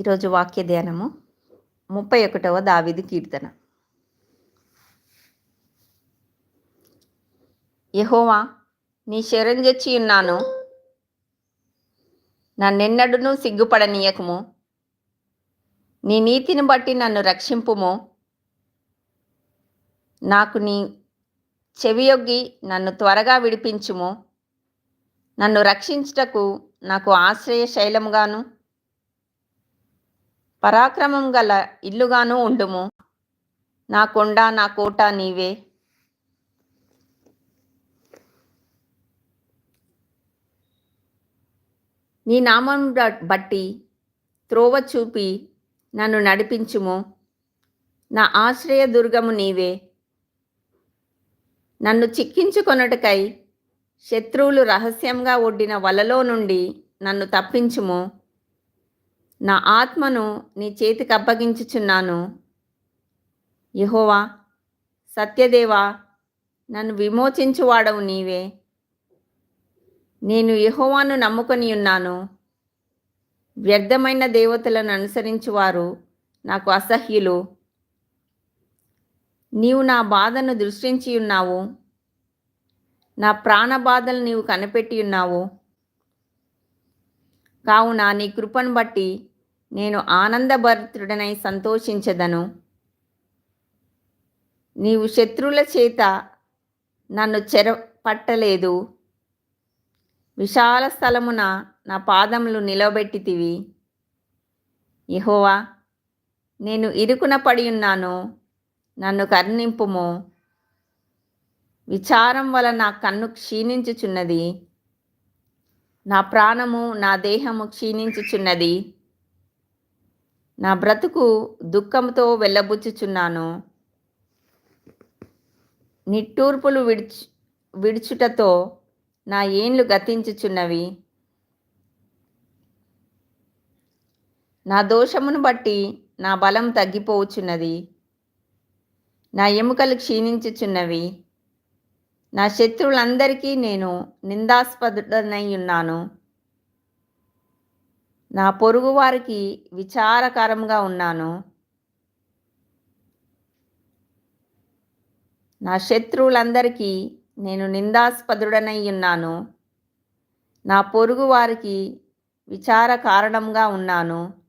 ఈరోజు వాక్య ధ్యానము ముప్పై ఒకటవ దావిది కీర్తన. యహోవా నీ శరణ్యొచ్చి ఉన్నాను. నన్నెన్నడునూ సిగ్గుపడనీయకము. నీ నీతిని బట్టి నన్ను రక్షింపుము. నాకు నీ చెవియొగ్గి నన్ను త్వరగా విడిపించుము. నన్ను రక్షించుటకు నాకు ఆశ్రయ శైలముగాను పరాక్రమం గల ఇల్లుగాను ఉండుము. నా కొండ నా కోట నీవే. నీ నామం బట్టి త్రోవ చూపి నన్ను నడిపించుము. నా ఆశ్రయ దుర్గము నీవే. నన్ను చిక్కించుకొనుటకై శత్రువులు రహస్యంగా ఒడ్డిన వలలో నుండి నన్ను తప్పించుము. నా ఆత్మను నీ చేతికి అప్పగించుచున్నాను. యహోవా సత్యదేవా నన్ను విమోచించువాడవు నీవే. నేను యహోవాను నమ్ముకొని ఉన్నాను. వ్యర్థమైన దేవతలను అనుసరించువారు నాకు అసహ్యులు. నీవు నా బాధను దృష్టించి ఉన్నావు. నా ప్రాణ బాధలు నీవు కనిపెట్టి ఉన్నావు. కావున నీ కృపను బట్టి నేను ఆనందభరితుడనై సంతోషించదను. నీవు శత్రువుల చేత నన్ను చెర పట్టలేదు విశాల స్థలమున నా పాదములు నిలబెట్టితివి యహోవా నేను ఇరుకున పడి ఉన్నాను నన్ను కరుణింపుము. విచారం వల్ల నా కన్ను క్షీణించుచున్నది. నా ప్రాణము నా దేహము క్షీణించుచున్నది. నా బ్రతుకు దుఃఖంతో వెళ్ళబుచ్చుచున్నాను. నిట్టూర్పులు విడిచు విడుచుటతో నా ఏండ్లు గతించుచున్నవి. నా దోషమును బట్టి నా బలం తగ్గిపోవచ్చున్నది నా ఎముకలు క్షీణించుచున్నవి. నా శత్రువులందరికీ నేను నిందాస్పదుడనై ఉన్నాను. నా పొరుగు వారికి విచారకరంగా ఉన్నాను. నా శత్రువులందరికీ నేను నిందాస్పదుడనై ఉన్నాను. నా పొరుగు వారికి విచార కారణంగా ఉన్నాను.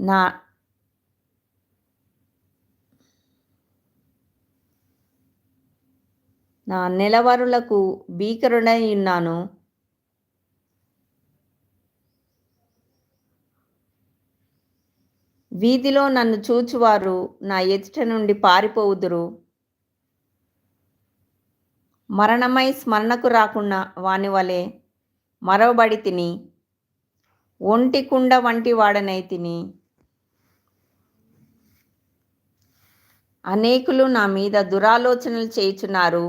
నా నా నెలవరులకు భీకరుడై ఉన్నాను. వీధిలో నన్ను చూచువారు నా ఎదుట నుండి పారిపోవుదురు. మరణమై స్మరణకు రాకుండా వాని వలె మరవబడి తిని ఒంటి కుండ వంటి వాడనై తిని అనేకులు నా మీద దురాలోచనలు చేయుచున్నారు.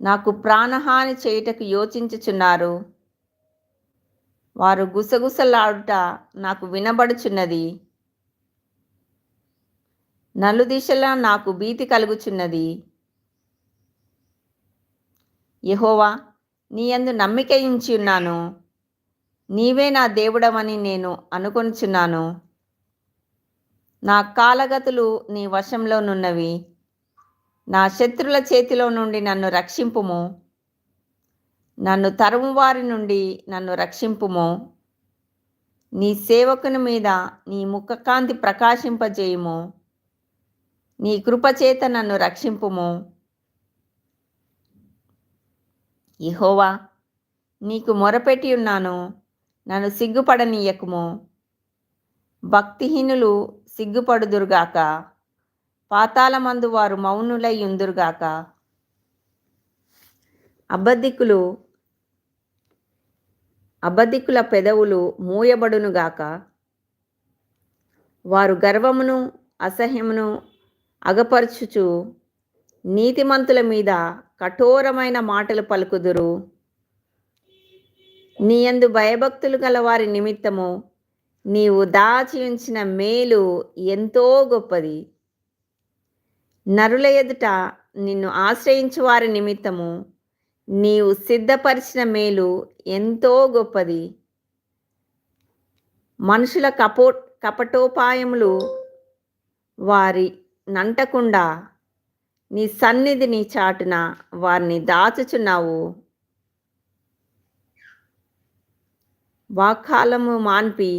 నాకు ప్రాణహాని చేయుటకు యోచించుచున్నారు. వారు గుసగుసలాడుట నాకు వినబడుచున్నది. నలుదిశలా నాకు భీతి కలుగుచున్నది. యహోవా నీ యందు నమ్మిక ఉన్నాను నీవే నా దేవుడవని నేను అనుకొనుచున్నాను. నా కాలగతులు నీ వశంలోనున్నవి నా శత్రుల చేతిలో నుండి నన్ను రక్షింపుము. నన్ను తరుము వారి నుండి నన్ను రక్షింపుము. నీ సేవకుని మీద నీ ముఖకాంతి ప్రకాశింపజేయుము. నీ కృపచేత నన్ను రక్షింపుము. ఇహోవా నీకు మొరపెట్టి ఉన్నాను. నన్ను సిగ్గుపడనీయకుము. భక్తిహీనులు సిగ్గుపడుదురుగాక. పాతాళమందు వారు మౌనులై ఉందురుగాక. అబద్ధికులు అబద్ధికుల పెదవులు మూయబడునుగాక. వారు గర్వమును అసహ్యమును అగపరచుచు నీతిమంతుల మీద కఠోరమైన మాటలు పలుకుదురు. నీయందు భయభక్తులు గల వారి నిమిత్తము నీవు దాచి ఉంచిన మేలు ఎంతో గొప్పది. నరుల ఎదుట నిన్ను ఆశ్రయించు వారి నిమిత్తము నీవు సిద్ధపరిచిన మేలు ఎంతో గొప్పది. మనుషుల కపో కపటోపాయములు వారి నంటకుండా నీ సన్నిధిని చాటున వారిని దాచుచున్నావు. వాకాలము మాన్పి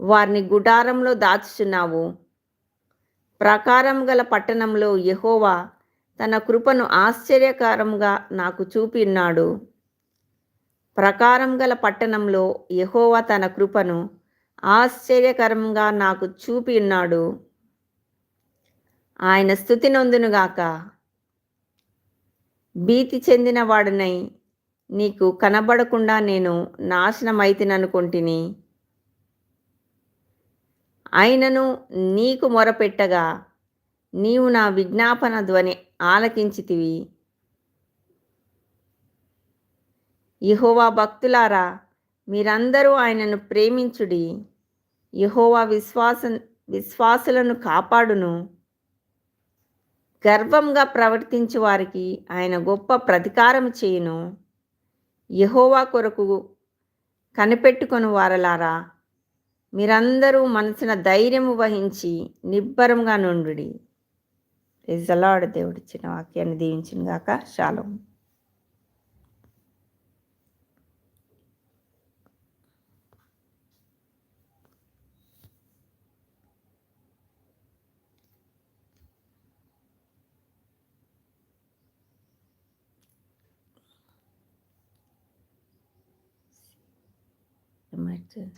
వారిని గుడారంలో దాచుచున్నావు. ప్రకారం గల పట్టణంలో యహోవా తన కృపను ఆశ్చర్యకరంగా నాకు చూపిన్నాడు ప్రకారం గల పట్టణంలో యహోవా తన కృపను ఆశ్చర్యకరంగా నాకు చూపిన్నాడు ఆయన స్థుతి నొందునుగాక భీతి చెందిన వాడినై నీకు కనబడకుండా నేను నాశనమైతిననుకుంటుని. అయినను నీకు మొరపెట్టగా నీవు నా విజ్ఞాపన ధ్వని ఆలకించితివి. యహోవా భక్తులారా మీరందరూ ఆయనను ప్రేమించుడి. యహోవా విశ్వాస విశ్వాసులను కాపాడును. గర్వంగా ప్రవర్తించే వారికి ఆయన గొప్ప ప్రతీకారం చేయను. యహోవా కొరకు కనిపెట్టుకొని వారలారా మీరందరూ మనసున ధైర్యము వహించి నిబ్బరంగా నుండుడి. రిజలాడు దేవుడిచ్చిన వాక్యాన్ని దీవించిన గాక శాలం artı